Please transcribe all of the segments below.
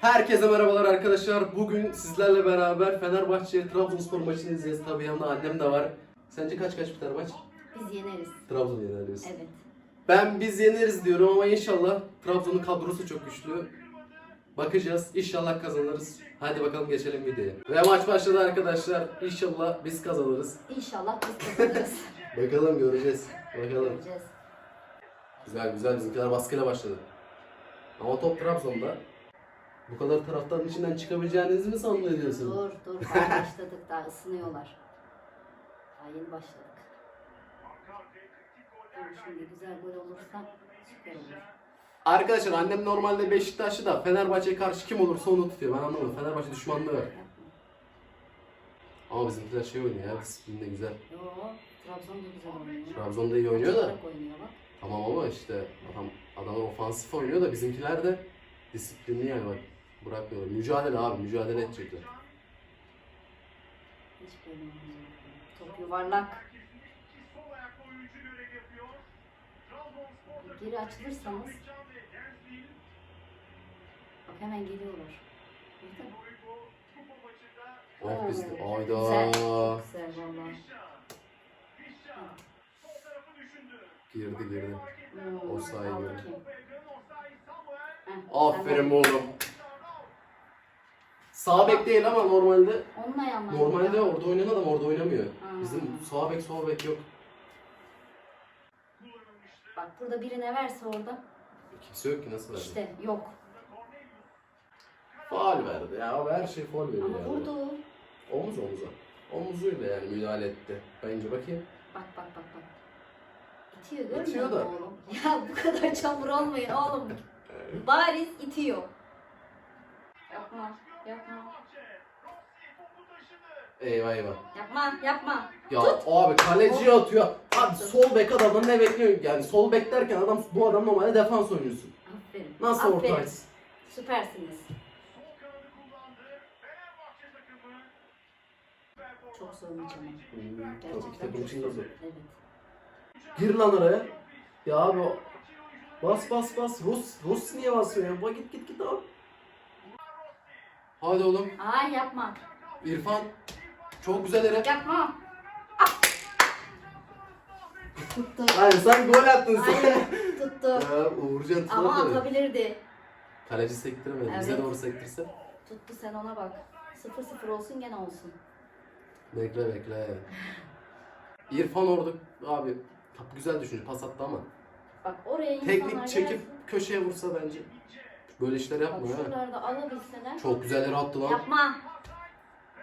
Herkese merhabalar arkadaşlar. Bugün sizlerle beraber Fenerbahçe Trabzonspor maçını izleyeceğiz. Tabii yanında annem de var. Sence kaç kaç biter maç? Biz yeneriz. Trabzon yener diyorsun. Evet. Ben biz yeneriz diyorum ama inşallah Trabzon'un kadrosu çok güçlü. Bakacağız. İnşallah kazanırız. Hadi bakalım geçelim videoya. Ve maç başladı arkadaşlar. İnşallah biz kazanırız. İnşallah biz kazanırız. Bakalım göreceğiz. Bakalım. Göreceğiz. Güzel güzel bizimkiler baskıyla başladı. Ama top Trabzon'da. Bu kadar taraftarın içinden çıkabileceğinizi mi sanıyorsun? Dur dur daha başladık daha ısınıyorlar. Daha yeni başladık. Şimdi güzel gol olursa süper olur. Arkadaşlar annem normalde Beşiktaşlı da Fenerbahçe'ye karşı kim olursa onu tutuyor. Ben anlamadım. Fenerbahçe düşmanlığı var. Ama bizimkiler şey oynuyor ya. Disiplinde güzel. Yo Trabzon da güzel oynuyor. Trabzon'da iyi oynuyor da. Koşarak oynuyor bak. Tamam ama işte adam adamlar ofansif oynuyor da bizimkiler de disiplinli yani bak. Bırakmıyorlar. Mücadele abi. Mücadele edecekler. Hiç. Top yuvarlak. Geri açılırsanız Bak hemen geliyorlar. Oh biz de. Oo, Ayda. Güzel. Çok güzel valla. Girdi girdi. Hmm, mi? bakayım. Heh, Aferin oğlum. Sağ bek değil ama normalde Onun ayağından. normalde orada oynayan adam orada oynamıyor. Ha. Bizim sağ bek sol bek yok. Bak burada birine verse orada. Kimse yok ki nasıl verdi? İşte yok. Faal verdi ya. Abi her şey faal veriyor Ama yani. vurdu. Omuz omuza. Omuzuyla yani müdahale etti. Bence bakayım. Bak bak bak bak. İtiyor görmüyor İtiyor musun da. oğlum? Ya bu kadar çamur olmayın oğlum. Bariz itiyor. Yapma. Yapma. Eyvah eyvah. Yapma. Yapma. Ya abi kaleci atıyor. Abi sol bek adamdan ne bekliyor? Yani sol bek derken adam bu adam normalde defans oyuncusu. Aferin. Nasıl Aferin. ortaysın? Süpersiniz. Çok zor bir çamur. Hmm, tabii ki takım için de zor. Evet. Gir lan oraya. Ya abi Bas bas bas. Rus, Rus niye basıyor ya? Bak git git git abi. Hadi oğlum. Ay yapma. İrfan. Çok güzel yere. Yapma. Tuttu. Hayır sen gol attın sen. Hayır tuttu. ya Uğurcan Ama tutmadı. atabilirdi. Kaleci sektiremedi. Bize Evet. doğru sektirse. Tuttu sen ona bak. 0-0 olsun gene olsun. Bekle bekle. İrfan orada abi güzel düşünce pas attı ama. Bak oraya Teknik çekip gelsin. köşeye vursa bence. Böyle işler Bak yapmıyor ha. şuralarda alabilseler. Çok güzel yere attı lan. Yapma.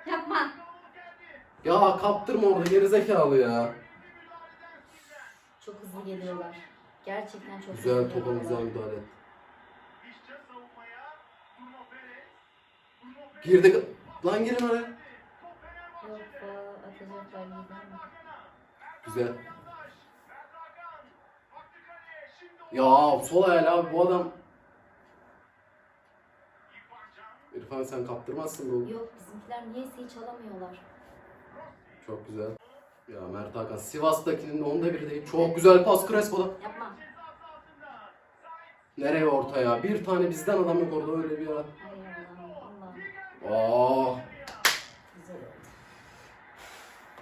Yapma. Ya kaptırma orada gerizekalı ya. Çok hızlı geliyorlar. Gerçekten çok Güzel hızlı topa geliyorlar. güzel müdahale et. Girdik. Lan girin oraya. Yok be atacaklar birden. Güzel. Ya sol ayağıyla abi bu adam. İrfan sen kaptırmazsın bu. Yok bizimkiler niyeyse hiç alamıyorlar. Çok güzel. Ya Mert Hakan Sivas'takinin onda biri değil. Çok güzel pas Crespo'da. Yapma. Nereye orta ya? Bir tane bizden adam yok orada öyle bir ya. Ay Allah'ım Allah'ım. Aa, Güzel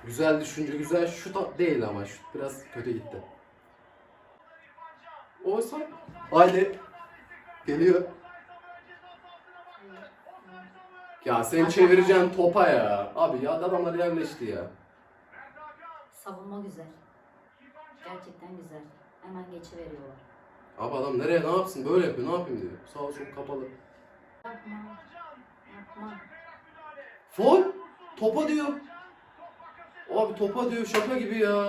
güzel düşünce güzel şut değil ama şut biraz kötü gitti. Oysa haydi geliyor. Ya sen çevireceksin topa ya. Abi ya adamlar yerleşti ya. Savunma güzel. Gerçekten güzel. Hemen geçiveriyorlar. Abi adam nereye ne yapsın böyle yapıyor ne yapayım diyor. Sağ sol kapalı. Yapma. Yapma. Fol topa diyor. Abi topa diyor şaka gibi ya.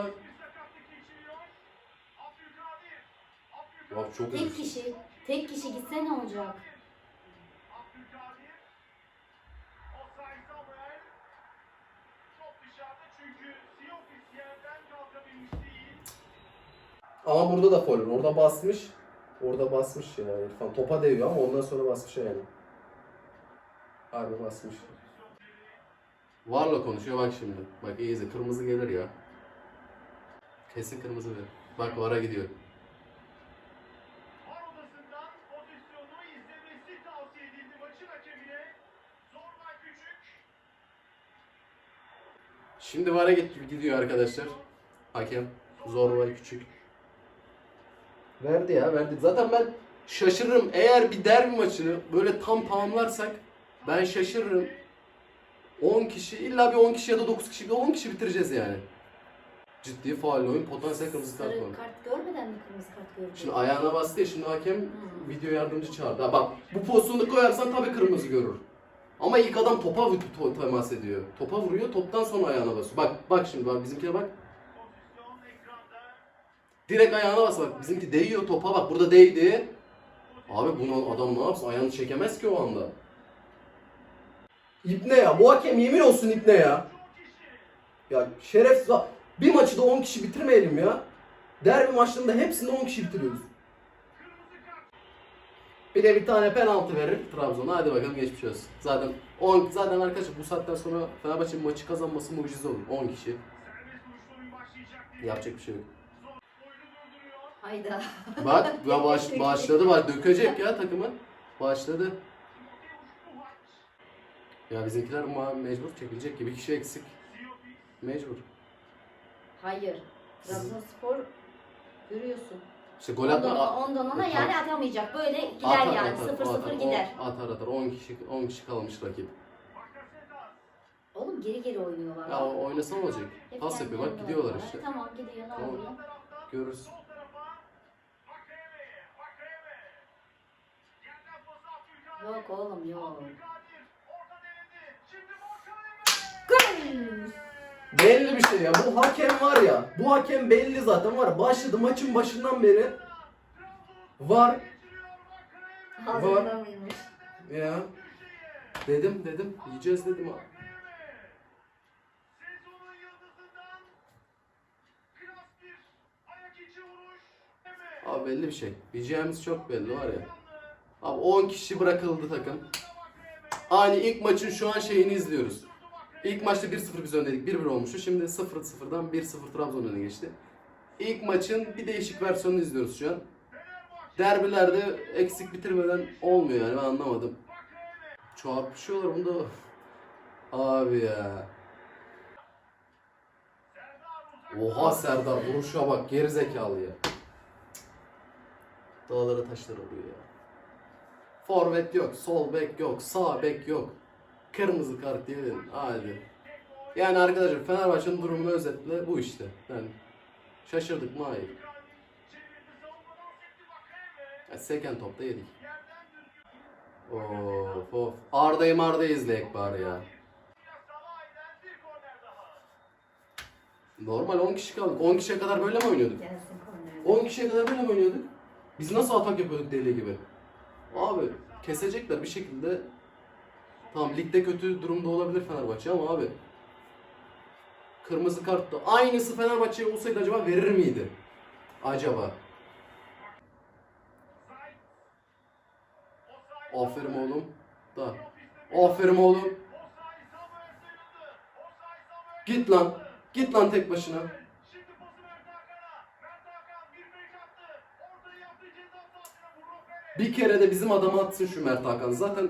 Ya çok Tek üzücü. kişi. Tek kişi gitse ne olacak? Ama burada da foul. Orada basmış. Orada basmış yani İrfan. Topa değiyor ama ondan sonra basmış yani. Harbi basmış. Varla konuşuyor bak şimdi. Bak iyi izle. Kırmızı gelir ya. Kesin kırmızı verir. Bak vara gidiyor. Şimdi vara gidiyor arkadaşlar. Hakem Zorbay Küçük. Verdi ya verdi. Zaten ben şaşırırım. Eğer bir derbi maçını böyle tam tamamlarsak ben şaşırırım. 10 kişi illa bir 10 kişi ya da 9 kişi bir 10 kişi bitireceğiz yani. Ciddi faal oyun potansiyel kırmızı kart var. kart görmeden mi kırmızı kart gördün? Şimdi ayağına bastı ya şimdi hakem Hmm. video yardımcı çağırdı. Ha bak bu pozisyonu koyarsan tabii kırmızı görür. Ama ilk adam topa temas ediyor. Topa vuruyor toptan sonra ayağına basıyor. Bak bak şimdi bak bizimkine bak. Direkt ayağına bas bak. Bizimki değiyor topa bak burada değdi. Abi bunu adam ne yapsın ayağını çekemez ki o anda. İpne ya bu hakem yemin olsun ipne ya. Ya şerefsiz bak. Bir maçı da 10 kişi bitirmeyelim ya. Derbi maçlarında hepsinde 10 kişi bitiriyoruz. Bir de bir tane penaltı verir Trabzon'a. Hadi bakalım geçmiş olsun. Zaten 10 zaten arkadaşlar bu saatten sonra Fenerbahçe'nin maçı kazanması mucize olur. 10 kişi. Yapacak bir şey yok. Hayda. Bak ya baş, başladı bak dökecek ya takımı. Başladı. Ya bizimkiler ma mecbur çekilecek gibi kişi eksik. Mecbur. Hayır. Trabzonspor görüyorsun. İşte gol atma. Ondan, ondan ona yani atamayacak. Böyle gider yani. atar, 0-0 atar. gider. Atar atar. 10 kişi 10 kişi kalmış rakip. Oğlum geri geri oynuyorlar. Ya oynasa olacak? Hep Pas yapıyor bak kendilerine gidiyorlar oynuyorlar. işte. Tamam gidiyor ne Tamam. oluyor? Görürüz. Yok oğlum yok. Gol! Belli bir şey ya. Bu hakem var ya. Bu hakem belli zaten var. Başladı maçın başından beri. Var. Mıymış? Ya. Dedim dedim. Yiyeceğiz dedim. Abi belli bir şey. Yiyeceğimiz çok belli var ya. Abi 10 kişi bırakıldı takım. Aynı ilk maçın şu an şeyini izliyoruz. İlk maçta 1-0 biz öndeydik. 1-1 olmuştu. Şimdi 0-0'dan 1-0 Trabzon öne geçti. İlk maçın bir değişik versiyonunu izliyoruz şu an. Derbilerde eksik bitirmeden olmuyor yani ben anlamadım. Çarpışıyorlar bunda. Abi ya. Oha Serdar vuruşa bak geri zekalı ya. Dağlara taşlar oluyor ya. Forvet yok, sol bek yok, sağ bek yok. Kırmızı kart yedin. Hadi. Yani arkadaşlar Fenerbahçe'nin durumunu özetle bu işte. Yani şaşırdık mı? Hayır. Ya, seken topta yedik. Of of. Arda'yı Marda'yı izleyek bari ya. Normal 10 kişi kaldık. 10 kişiye kadar böyle mi oynuyorduk? Gelsin korner. 10 kişiye kadar böyle mi oynuyorduk? Biz nasıl atak yapıyorduk deli gibi? Abi kesecekler bir şekilde. Tamam ligde kötü durumda olabilir Fenerbahçe ama abi. Kırmızı kart da aynısı Fenerbahçe'ye olsaydı acaba verir miydi? Acaba. Aferin oğlum. Da. Aferin oğlum. Git lan. Git lan tek başına. Bir kere de bizim adamı atsın şu Mert Hakan. Zaten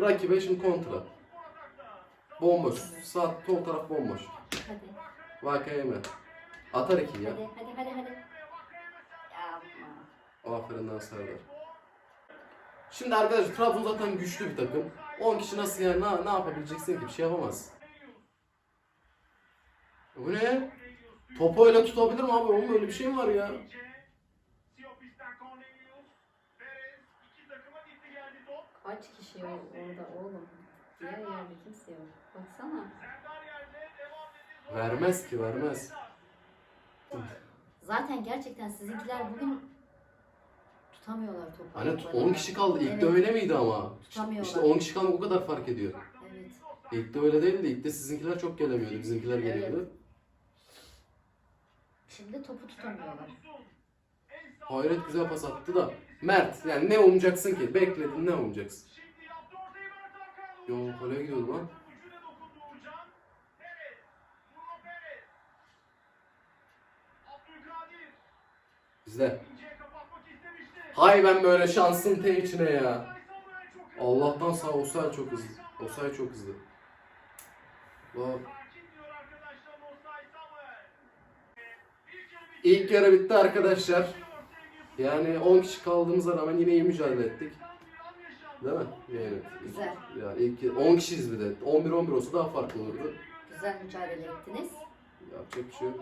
rakibe şimdi kontra. Bomboş. Sağ sol taraf bomboş. Hadi. Vakayeme. Atar iki ya. Hadi hadi hadi hadi. Yapma. Aferin lan Serdar. Şimdi arkadaşlar Trabzon zaten güçlü bir takım. 10 kişi nasıl yani ne, ne yapabileceksin ki bir şey yapamaz. Bu ne? Topu öyle tutabilir mi abi? Oğlum öyle bir şey mi var ya? Kaç kişi yok orada oğlum? Diğer yerde kimse yok. Baksana. Vermez ki vermez. Zaten gerçekten sizinkiler bugün tutamıyorlar topu. Hani t- 10 kişi kaldı. İlk de Evet. öyle miydi ama? Tutamıyorlar. İşte 10 kişi kalmak o kadar fark ediyor. Evet. İlk de öyle değildi. İlk de sizinkiler çok gelemiyordu. Bizimkiler Evet. geliyordu. Şimdi topu tutamıyorlar. Hayret güzel pas attı da. Mert yani ne umacaksın ki? Bekledin ne umacaksın? Yo oraya gidiyordu lan. İzle. Hay ben böyle şansın te içine ya. Allah'tan sağ Osay çok hızlı. Osay çok hızlı. Bak. İlk yarı bitti arkadaşlar. Yani 10 kişi kaldığımıza rağmen yine iyi mücadele ettik. Değil mi? Yani, Güzel. yani ilk 10 kişiyiz bir de. 11-11 olsa daha farklı olurdu. Güzel mücadele ettiniz. Yapacak bir şey yok.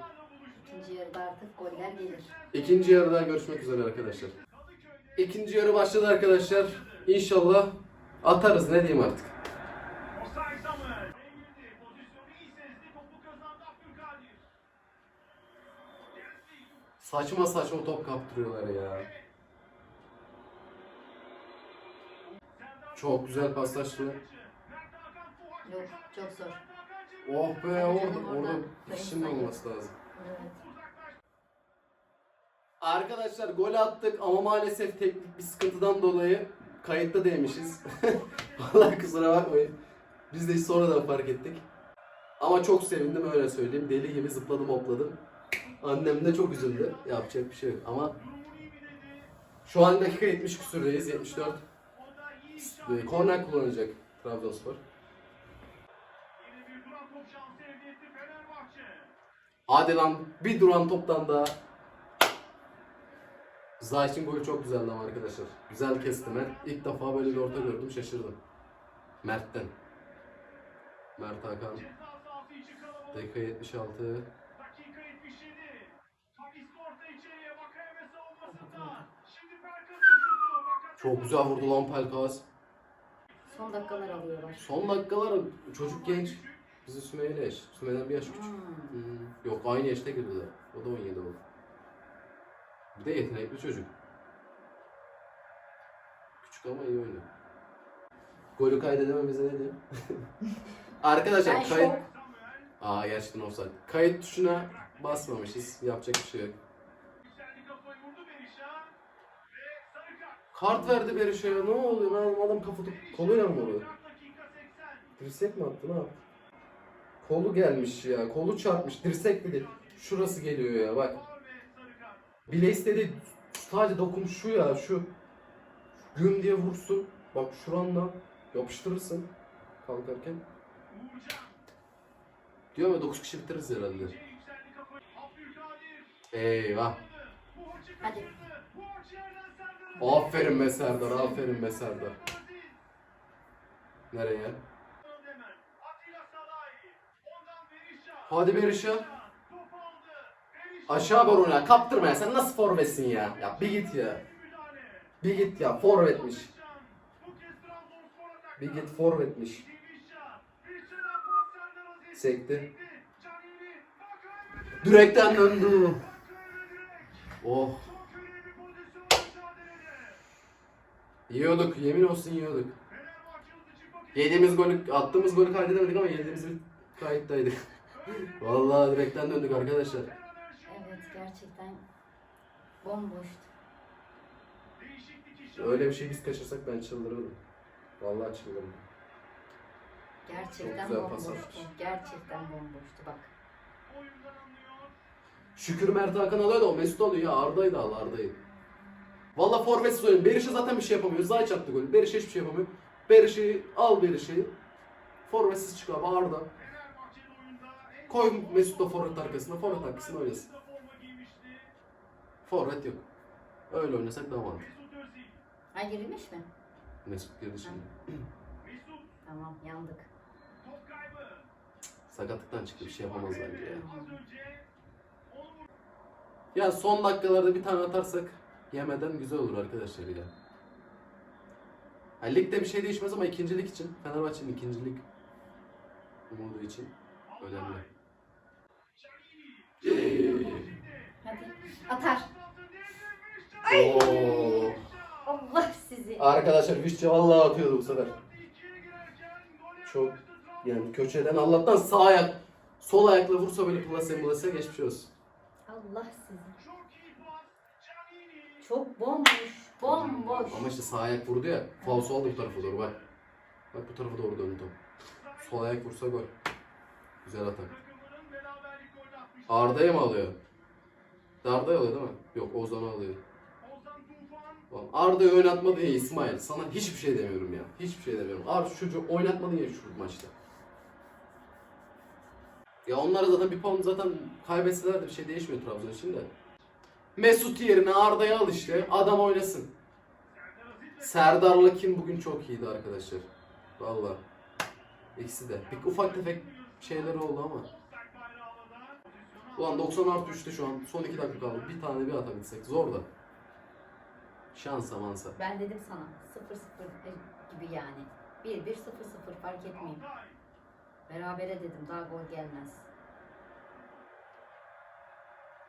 İkinci yarıda artık goller gelir. İkinci yarıda görüşmek üzere arkadaşlar. İkinci yarı başladı arkadaşlar. İnşallah atarız ne diyeyim artık. Osay Samuel. Eğildi. Pozisyonu iyi sezdi. Topu kazandı Abdülkadir. Gelsin. Saçma saçma top kaptırıyorlar ya. Çok güzel paslaştı. Yok çok zor. Oh be orada, orada kişinin olması lazım. Evet. Arkadaşlar gol attık ama maalesef teknik bir sıkıntıdan dolayı kayıtta değmişiz. Vallahi kusura bakmayın. Biz de hiç sonradan fark ettik. Ama çok sevindim öyle söyleyeyim. Deli gibi zıpladım hopladım. Annem de çok üzüldü. Yapacak bir şey yok ama şu an dakika 70 küsürdeyiz. 74. Ee, Korner kullanacak Trabzonspor. Yine bir duran toptan daha. Zayt'in golü çok güzeldi ama arkadaşlar. Güzel kesti Mert. İlk defa böyle bir orta gördüm şaşırdım. Mert'ten. Mert Hakan. Dakika 76. Çok güzel vurdu lan Pelkas. Son dakikalar alıyorlar. Son dakikalar çocuk genç. Bizim Sümeyye eş. Sümeyye'den bir yaş küçük. Hmm. Hmm, Yok aynı yaşta girdiler. O da 17 oldu. Bir de yetenekli çocuk. Küçük ama iyi oynuyor. Golü kaydedememize ne diyeyim? Arkadaşlar Ben kayıt... şok. Aa gerçekten offside. Kayıt tuşuna basmamışız. Yapacak bir şey yok. Yükseldi kafayı vurdu Berisha. Ve sarı kart. Verdi Berişe ya. Ne oluyor lan? Adam kafa koluyla mı vuruyor? Kart dakika 80. Dirsek mi attı ne yaptı? Kolu gelmiş ya. Kolu çarpmış. Dirsek dedi. Şurası geliyor ya bak. Bile istedi sadece dokun şu ya şu. Güm diye vursun. Bak şuranla yapıştırırsın kalkarken. Diyorum ya 9 kişi bitiririz herhalde. Eyvah. Hadi. Aferin be Serdar, aferin be Serdar. Nereye? Hadi Berisha. Aşağı oyna. Kaptırma ya. Sen nasıl forvetsin ya? Ya bir git ya. Bir git ya. Forvetmiş. Bir git forvetmiş. Sekti. Direkten döndü. Oh. Çok önemli pozisyon mücadelede. Yiyorduk. Yemin olsun yiyorduk. Yediğimiz golü, attığımız golü kaydedemedik ama yediğimiz bir kayıttaydık. Vallahi direkten döndük arkadaşlar. Evet gerçekten bomboştu. Öyle bir şey biz kaçırsak ben çıldırırım. Vallahi çıldırırım. Gerçekten bomboştu. Gerçekten bomboştu bak. Şükür Mert Hakan alıyor da o Mesut alıyor ya Arda'ydı al Arda'yı. Valla forvetsiz oyun. Berişe zaten bir şey yapamıyor. Zayç attı golü. Berişe hiçbir şey yapamıyor. Berişe'yi al Berişe'yi. Forvetsiz çıkıyor abi Arda. Koy Mesut da forvet arkasına. Forvet arkasına oynasın. Forvet yok. Öyle oynasak daha mantıklı. Ha girilmiş mi? Mesut girdi şimdi. Tamam yandık. Sakatlıktan çıktı bir şey yapamaz bence ya. Ya son dakikalarda bir tane atarsak yemeden güzel olur arkadaşlar ya. Ha, ligde bir şey değişmez ama ikincilik için, Fenerbahçe'nin ikincilik umudu için önemli. Hadi atar. Oo. Allah sizi. Arkadaşlar Vişçe vallahi atıyordu bu sefer. Çok yani köşeden Allah'tan sağ ayak sol ayakla vursa böyle plase mulase geçmiş olsun. Allah sizi. Çok bomboş. Bomboş. Ama işte sağ ayak vurdu ya. Falso aldı bu tarafa doğru bak. Bak bu tarafa doğru döndü. Sol ayak vursa gol. Güzel atak. Arda'yı mı alıyor? Arda'yı alıyor değil mi? Yok Ozan'ı alıyor. Arda'yı oynatmadı ya İsmail. Sana hiçbir şey demiyorum ya. Hiçbir şey demiyorum. Arda şu çocuğu oynatmadın ya şu maçta. Ya onlar zaten bir puan zaten kaybetseler de bir şey değişmiyor Trabzon için de. Mesut yerine Arda'yı al işte. Adam oynasın. Serdar'la kim bugün çok iyiydi arkadaşlar. Valla. İkisi de. Bir ufak tefek şeyler oldu ama. Ulan 90 artı 3'te şu an. Son 2 dakika kaldı. Bir tane bir atabilsek. Zor da. Şansa mansa. Ben dedim sana 0-0 gibi yani. 1-1-0-0 fark etmeyeyim. Berabere dedim daha gol gelmez.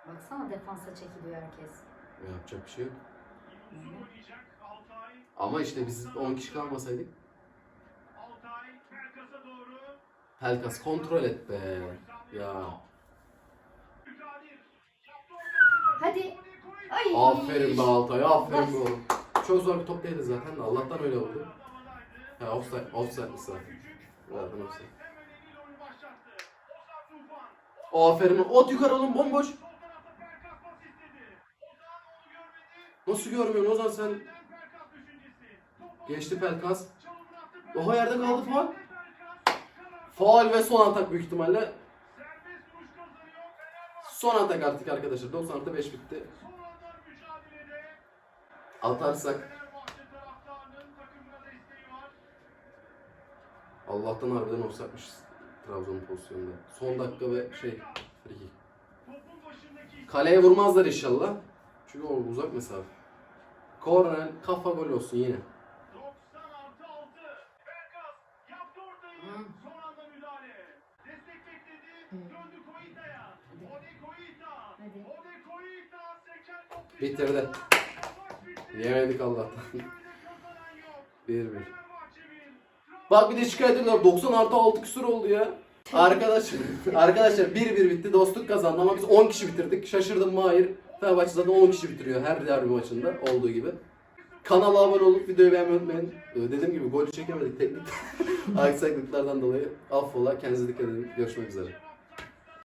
Baksana defansa çekiliyor herkes. Yapacak bir şey yok. Ama işte biz 10 kişi kalmasaydık. Pelkas kontrol et be. Ya. Hadi. Ay. Aferin be Altay. Aferin be oğlum. Çok zor bir top değildi zaten de Allah'tan öyle oldu. Ha offside, offside'miş zaten. Zaten offside. Aferin. Ot yukarı oğlum bomboş. Nasıl görmüyorsun Ozan sen? Geçti Pelkas. Oha yerde kaldı faul. Faul ve son atak büyük ihtimalle. Son atak artık arkadaşlar. 90 artı 5 bitti. Atarsak. Allah'tan harbiden offside'miş Trabzon'un pozisyonunda. Son dakika ve şey free. Kaleye vurmazlar inşallah. Çünkü o uzak mesafe. Korner kafa gol olsun yine. 90 artı 6. Berkas yaptı ortayı. Hı. Son anda müdahale. Destek bekledi. Döndü Koita'ya. Ode Koita. Hadi. Ode Koita. Seken top Bitirdi. Yemedik Allah'tan. Köyde kazanan yok. 1-1. Fenerbahçe 1. Bak bir de şikayet ediyorlar 90 artı 6 küsur oldu ya. Arkadaşlar, arkadaşlar 1-1 bitti dostluk kazandı ama biz 10 kişi bitirdik. Şaşırdım Mahir. Fenerbahçe zaten 10 kişi bitiriyor her derbi maçında olduğu gibi. Kanala abone olup videoyu beğenmeyi unutmayın. Ee, Dediğim gibi golü çekemedik teknik aksaklıklardan dolayı. Affola kendinize dikkat edin. Görüşmek üzere.